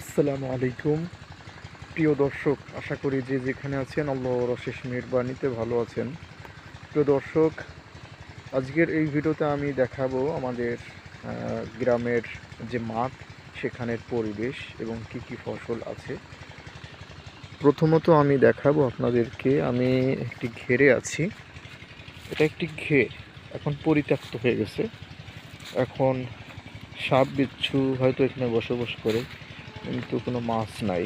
আসসালামু আলাইকুম। প্রিয় দর্শক, আশা করি যে যেখানে আছেন আল্লাহর অশেষ মেহরবানিতে ভালো আছেন। প্রিয় দর্শক, আজকের এই ভিডিওতে আমি দেখাবো আমাদের গ্রামের যে মাঠ, সেখানের পরিবেশ এবং কি কি ফসল আছে। প্রথমত আমি দেখাবো আপনাদেরকে, আমি একটি ঘেরে আছি। এটা একটি ঘের, এখন পরিত্যক্ত হয়ে গেছে। এখন সাপ বিচ্ছু হয়তো এখানে বসবাস করে। কিন্তু কোনো মাছ নাই।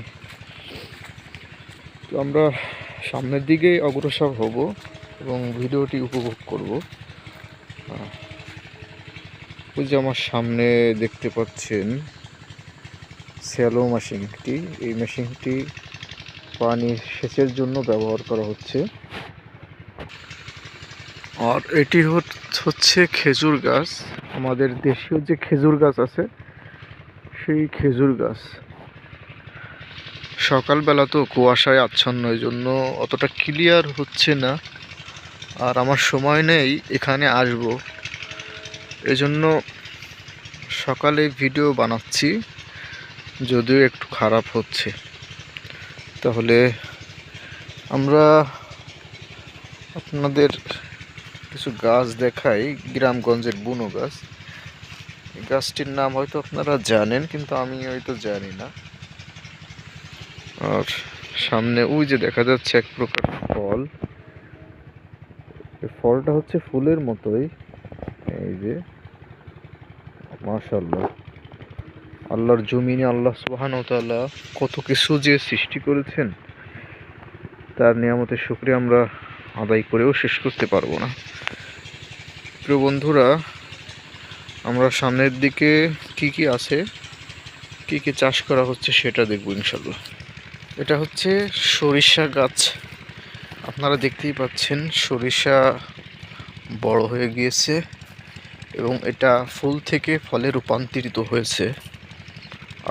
তো আমরা সামনের দিকে অগ্রসর হব এবং ভিডিওটি উপভোগ করব। ওই যে আমার সামনে দেখতে পাচ্ছেন স্যালো মেশিনটি এই মেশিনটি পানি সেচের জন্য ব্যবহার করা হচ্ছে। আর এটি হচ্ছে খেজুর গাছ। আমাদের দেশীয় যে খেজুর গাছ আছে, সেই খেজুর গাছ। সকালবেলা তো কুয়াশায় আচ্ছন্ন এই জন্য অতটা ক্লিয়ার হচ্ছে না। আর আমার সময় নেই এখানে আসব। এজন্য সকালে ভিডিও বানাচ্ছি, যদিও একটু খারাপ হচ্ছে। তাহলে আমরা আপনাদের কিছু গাছ দেখাই, গ্রামগঞ্জের বুনো গাছ। গাছটির নাম হয়তো আপনারা জানেন, কিন্তু আমি হয়তো জানি না। আর সামনে ওই যে দেখা যাচ্ছে এক প্রকার ফল। ফলটা হচ্ছে ফুলের মতোই। এই যে মাশাল্লাহ আল্লাহর জমিনে আল্লাহ সুবহান তাআলা কত কিছু যে সৃষ্টি করেছেন, তার নিয়ামতের শুক্রিয়া আমরা আদায় করেও শেষ করতে পারব না। প্রিয় বন্ধুরা, আমরা সামনের দিকে কি কি আছে, কি কি চাষ করা হচ্ছে সেটা দেখব ইনশাল্লাহ এটা হচ্ছে সরিষা গাছ। আপনারা দেখতেই পাচ্ছেন সরিষা বড় হয়ে গিয়েছে এবং এটা ফুল থেকে ফলে রূপান্তরিত হয়েছে।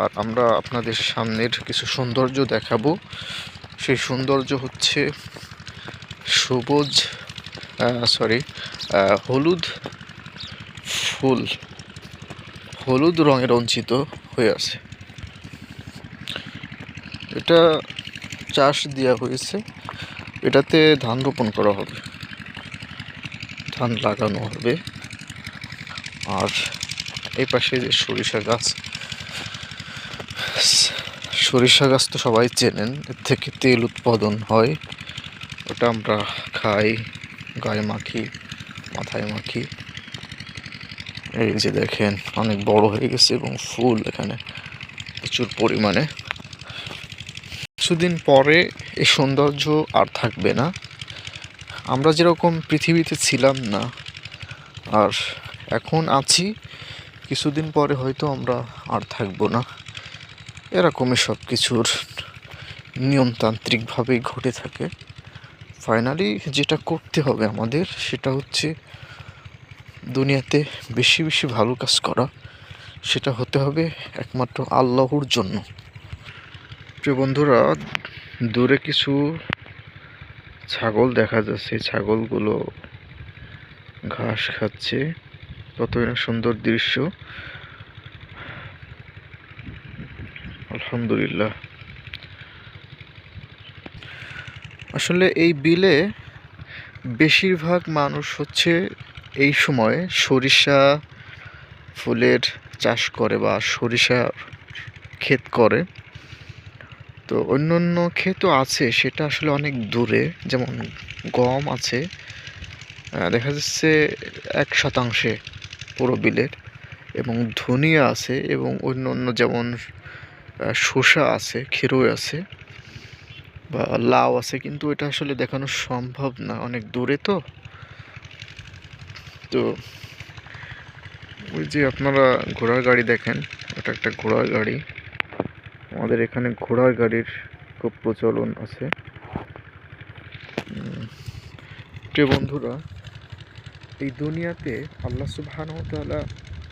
আর আমরা আপনাদের সামনের কিছু সৌন্দর্য দেখাবো। সেই সৌন্দর্য হচ্ছে সবুজ সরি হলুদ ফুল। হলুদ রঙে রঞ্চিত হয়ে আছে। এটা চাষ দেওয়া হয়েছে। এটাতে ধান রোপণ করা হবে। ধান লাগানো হবে। আর এই পাশে যে সরিষা গাছ সরিষা গাছ তো সবাই চেনেন, এর থেকে তেল উৎপাদন হয়। ওটা আমরা খাই, গায়ে মাখি, মাথায় মাখি। এই যে দেখেন, অনেক বড় হয়ে গেছে এবং ফুল এখানে প্রচুর পরিমাণে। কিছুদিন পরে এই সৌন্দর্য আর থাকবে না। আমরা যেরকম পৃথিবীতে ছিলাম না, আর এখন আছি, কিছুদিন পরে হয়তো আমরা আর থাকব না। এরকমই সব কিছুর নিয়মতান্ত্রিকভাবেই ঘটে থাকে। ফাইনালি যেটা করতে হবে আমাদের, সেটা হচ্ছে দুনিয়াতে বেশি বেশি ভালো কাজ করা। সেটা হতে হবে একমাত্র আল্লাহর জন্য। প্রিয় বন্ধুরা, দূরে কিছু ছাগল দেখা যাচ্ছে। ছাগলগুলো ঘাস খাচ্ছে। কতই না সুন্দর দৃশ্য। আলহামদুলিল্লাহ। আসলে এই বিলে বেশিরভাগ মানুষ হচ্ছে এই সময় সরিষা ফুলের চাষ করে বা সরিষা ক্ষেত করে। তো অন্য অন্য ক্ষেতও আছে, সেটা আসলে অনেক দূরে, যেমন গম আছে দেখা যাচ্ছে এক শতাংশে পুরো বিলের, এবং ধনিয়া আছে, এবং অন্য অন্য যেমন শসা আছে, খেরোই আছে, বা লাউ আছে, কিন্তু এটা আসলে দেখানো সম্ভব না, অনেক দূরে তো। তো ওই যে আপনারা ঘোড়ার গাড়ি দেখেন, ওটা একটা ঘোড়ার গাড়ি। আমাদের এখানে ঘোড়ার গাড়ির খুব প্রচলন আছে। প্রিয় বন্ধুরা, এই দুনিয়াতে আল্লাহ সুবহানাহু ওয়া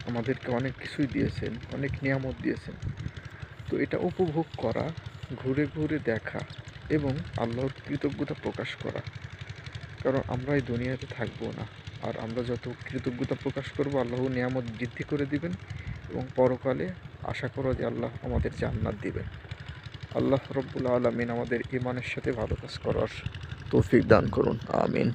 আমাদেরকে অনেক কিছুই দিয়েছেন, অনেক নিয়ামত দিয়েছেন। তো এটা উপভোগ করা, ঘুরে ঘুরে দেখা এবং আল্লাহর কৃতজ্ঞতা প্রকাশ করা। কারণ আমরা এই দুনিয়াতে থাকব না। আর আমরা যত কৃতজ্ঞতা প্রকাশ করব আল্লাহ নিয়ামত বৃদ্ধি করে দিবেন এবং পরকালে আশা করো যে আল্লাহ আমাদের জান্নাত দিবেন। আল্লাহ রব্বুল আলমিন আমাদের ইমানের সাথে ভালো কাজ করার তৌফিক দান করুন। আমিন।